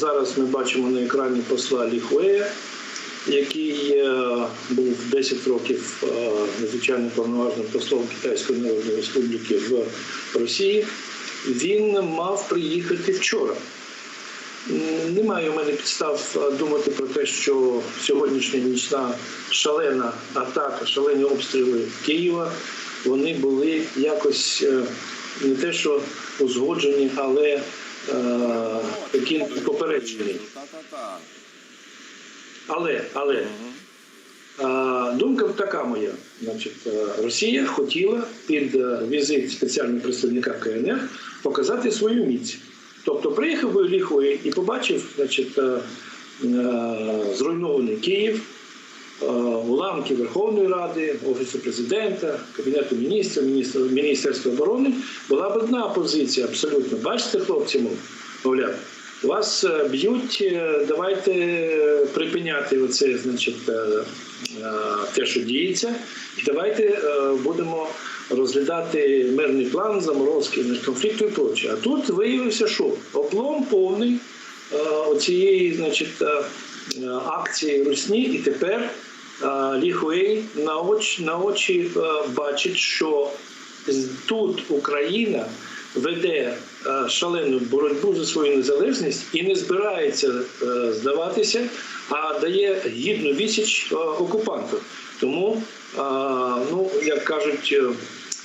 Зараз ми бачимо на екрані посла Ліхуея, який е, був 10 років е, надзвичайно повноважним послом Китайської Народної Республіки в Росії. Він мав приїхати вчора. Немає у мене підстав е, думати про те, що сьогоднішня нічна шалена атака, шалені обстріли Києва, вони були якось не те, що узгоджені, але такі попереджені. Але, але е, думка така моя. Значить, е, Росія хотіла під е, візит спеціального представника КНР показати свою міць. Тобто приїхав би Ліхой і побачив, значить, е, е, зруйнований Київ, е, уламки Верховної Ради, Офісу президента, Кабінету міністрів, Міністерства оборони, була б одна позиція абсолютно. Бачите, хлопці, мовляв, вас е, б'ють, е, давайте припиняти оце, значить, е, е, те, що діється, і давайте е, будемо розглядати мирний план, заморозки конфлікту і проче. А тут виявився, що облом повний е, оцієї, значить, е, е, акції Русні, і тепер е, Лі Хуей на очі, на очі е, бачить, що тут Україна веде е, шалену боротьбу за свою незалежність і не збирається е, здаватися, а дає гідну відсіч е, окупанту. Тому, е, ну як кажуть, е,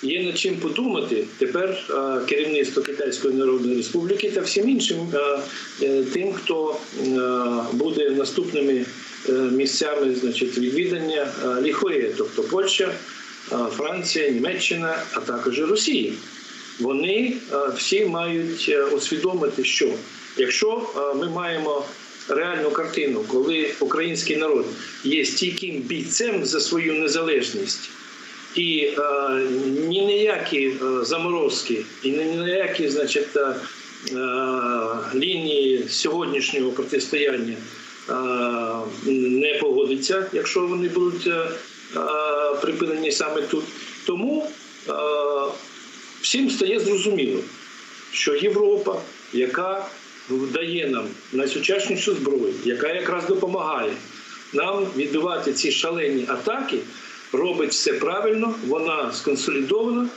є над чим подумати. Тепер е, керівництво Китайської Народної Республіки та всім іншим е, е, тим, хто буде наступними місцями значить, відвідання Ліхоє, тобто Польща, Франція, Німеччина, а також і Росія. Вони всі мають усвідомити, що якщо ми маємо реальну картину, коли український народ є стійким бійцем за свою незалежність, і е, ні ніякі е, заморозки, і ні ніякі, значить, е, е, лінії сьогоднішнього протистояння е, не погодиться, якщо вони будуть е, е, припинені саме тут. Тому е, всім стає зрозуміло, що Європа, яка дає нам найсучаснішу зброю, яка якраз допомагає нам відбивати ці шалені атаки, робить все правильно, вона сконсолідована